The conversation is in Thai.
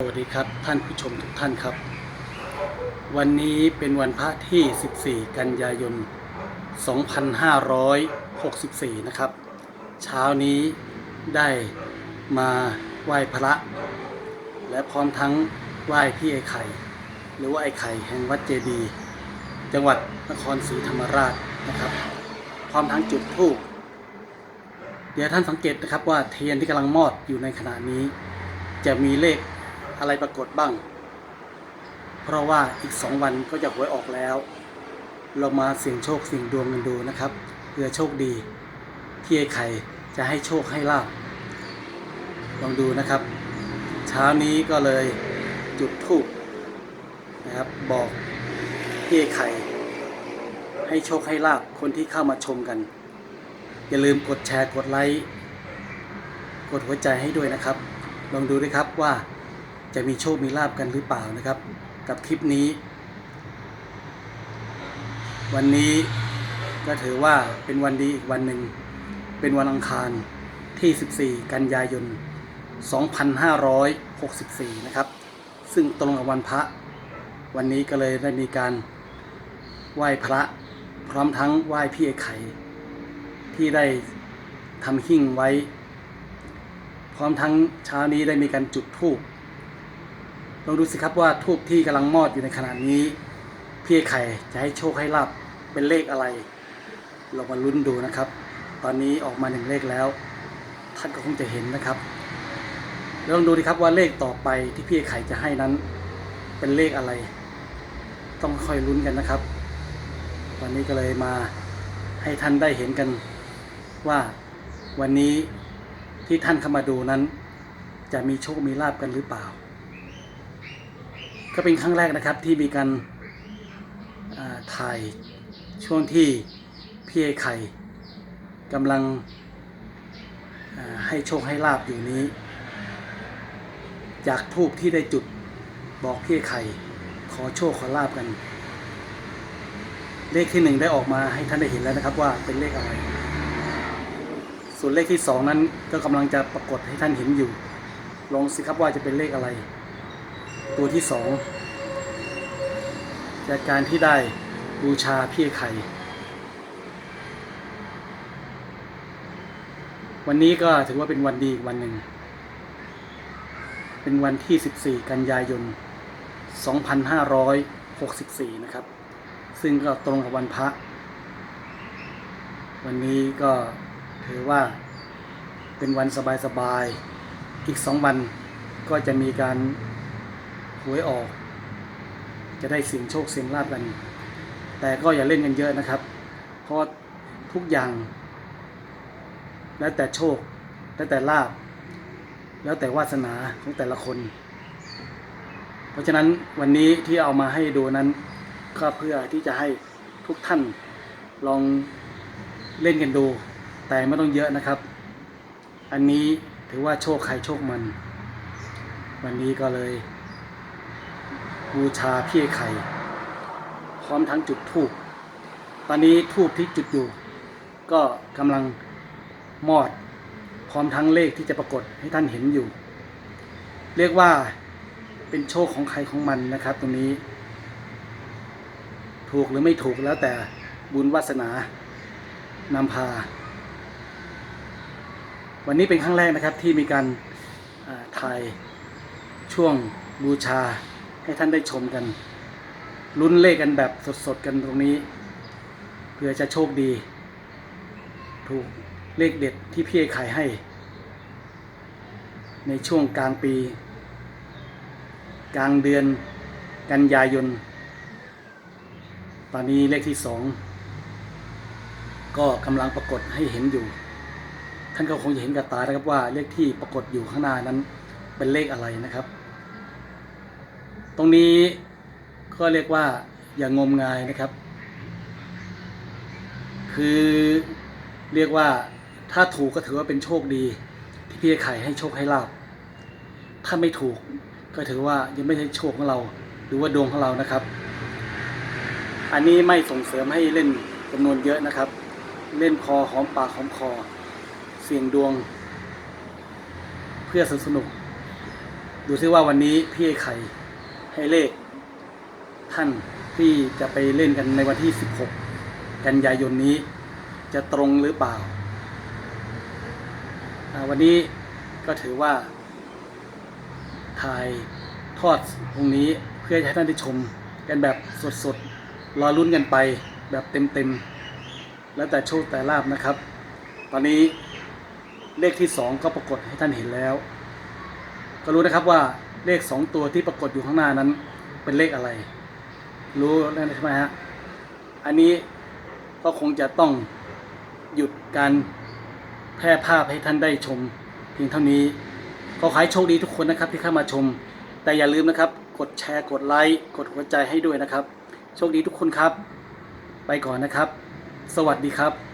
สวัสดีครับท่านผู้ชมทุกท่านครับ วันนี้เป็นวันพระที่ 14 กันยายน 2564 นะครับ เช้านี้ได้มาไหว้พระ และพร้อมทั้งไหว้พี่ไอ้ไข่ หรือว่าไอ้ไข่แห่งวัดเจดี จังหวัดนครศรีธรรมราชนะครับ พร้อมทั้งจุดธูปเดี๋ยวท่านสังเกตนะครับว่าเทียนที่กำลังมอดอยู่ในขณะนี้ จะมีเลข อะไรปรากฏบ้าง เพราะว่าอีกสองวันก็จะหวยออกแล้ว เรามาเสี่ยงโชคเสี่ยงดวงกันดูนะครับเพื่อโชคดี ที่ไอ้ไข่จะให้โชคให้ลาบลองดูนะครับ เช้านี้ก็เลยจุดธูปนะครับบอกพี่ไอ้ไข่ให้โชคให้ลาบคนที่เข้ามาชมกัน อย่าลืมกดแชร์กดไลค์ กดหัวใจให้ด้วยนะครับ ลองดูด้วยครับว่า จะมีโชคมีลาบกันหรือเปล่านะครับ กับคลิปนี้ วันนี้ก็ถือว่าเป็นวันดีอีกวันหนึ่ง เป็นวันอังคารที่ 14 กันยายน 2564 นะครับ ซึ่งตรงกับวันพระ วันนี้ก็เลยได้มีการไหว้พระ พร้อมทั้งไหว้พี่ไอ้ไข่ที่ได้ทำหิ้งไว้ พร้อมทั้งเช้านี้ได้มีการจุดธูป ลองดูสิครับว่าธูปที่กำลังมอดอยู่ในขณะนี้ พี่ไข่จะให้โชคให้ลาบเป็นเลขอะไร เรามาลุ้นดูนะครับ ตอนนี้ออกมาหนึ่งเลขแล้ว ท่านก็คงจะเห็นนะครับลองดูดิครับว่าเลขต่อไปที่พี่ไอ้ไข่จะให้นั้น เป็นเลขอะไร ต้องค่อยลุ้นกันนะครับ วันนี้ก็เลยมาให้ท่านได้เห็นกันว่าวันนี้ที่ท่านเข้ามาดูนั้น จะมีโชคมีลาบกันหรือเปล่า ก็เป็นครั้งแรกนะครับที่มีการถ่ายช่วงที่พี่ไอไข่กำลังให้โชคให้ลาบอยู่นี้ จากทูบที่ได้จุดบอกพี่ไข่ขอโชคขอลาบกัน เลขที่หนึ่งได้ออกมาให้ท่านได้เห็นแล้วนะครับว่าเป็นเลขอะไร ส่วนเลขที่สองนั้นก็กำลังจะปรากฏให้ท่านเห็นอยู่ลองสิครับว่าจะเป็นเลขอะไร ตัวที่สองจากการที่ได้บูชาพี่ไข่วันนี้ก็ถือว่าเป็นวันดีอีกวันหนึ่ง เป็นวันที่ 14 กันยายน 2564 นะครับ ซึ่งก็ตรงกับวันพระ วันนี้ก็ถือว่าเป็นวันสบายๆ อีกสองวันก็จะมีการ วยออก จะได้เสียงโชคเสียงลาบกัน แต่ก็อย่าเล่นกันเยอะนะครับ เพราะทุกอย่าง แล้วแต่โชค แล้วแต่ลาบ แล้วแต่วาสนาของแต่ละคน เพราะฉะนั้นวันนี้ที่เอามาให้ดูนั้น ก็เพื่อที่จะให้ทุกท่านลองเล่นกันดู แต่ไม่ต้องเยอะนะครับ อันนี้ถือว่าโชคใครโชคมัน วันนี้ก็เลย บูชาพี่ไข่พร้อมทั้งจุดธูปตอนนี้ธูปที่จุดอยู่ ก็กำลังมอดพร้อมทั้งเลขที่จะปรากฏให้ท่านเห็นอยู่ เรียกว่าเป็นโชคของใครของมันนะครับ ตรงนี้ ถูกหรือไม่ถูกแล้วแต่บุญวาสนานำพา วันนี้เป็นครั้งแรกนะครับที่มีการถ่ายช่วงบูชา ให้ท่านได้ชมกัน ลุ้นเลขกันแบบสดๆกันตรงนี้ เพื่อจะโชคดี ถูกเลขเด็ดที่พี่ไอ้ไข่ให้ ในช่วงกลางปี กลางเดือนกันยายน ตอนนี้เลขที่สองก็กำลังปรากฏให้เห็นอยู่ ท่านก็คงจะเห็นกับตานะครับว่าเลขที่ปรากฏอยู่ข้างหน้านั้นเป็นเลขอะไรนะครับ ตรงนี้ก็เรียกว่าอย่างงมงายนะครับ คือเรียกว่าถ้าถูกก็ถือว่าเป็นโชคดี ที่พี่ไอ้ไข่ให้โชคให้ลาบถ้าไม่ถูกก็ถือว่ายังไม่ใช่โชคของเรา หรือว่าดวงของเรานะครับ อันนี้ไม่ส่งเสริมให้เล่นจำนวนเยอะนะครับ เล่นพอหอมปากหอมคอ เสี่ยงดวง เพื่อสนุกสนุกดูซิว่าวันนี้พี่ไอ้ไข่ ให้เลขท่านที่จะไปเล่นกันในวันที่ 16 กันยายนนี้ จะตรงหรือเปล่า วันนี้ก็ถือว่า ถ่ายทอดตรงนี้เพื่อให้ท่านได้ชมกันแบบสดๆ รอลุ้นกันไปแบบเต็มๆ แล้วแต่โชคแต่ลาบนะครับ ตอนนี้เลขที่สองก็ปรากฏให้ท่านเห็นแล้ว ก็รู้นะครับว่า เลขสองตัวที่ปรากฏอยู่ข้างหน้านั้น เป็นเลขอะไร รู้แล้วใช่ไหมฮะอันนี้ก็คงจะต้องหยุดการแพร่ภาพให้ท่านได้ชม เพียงเท่านี้ขอขอให้โชคดีทุกคนนะครับที่เข้ามาชม แต่อย่าลืมนะครับ กดแชร์กดไลค์กดหัวใจให้ด้วยนะครับ โชคดีทุกคนครับ ไปก่อนนะครับ สวัสดีครับ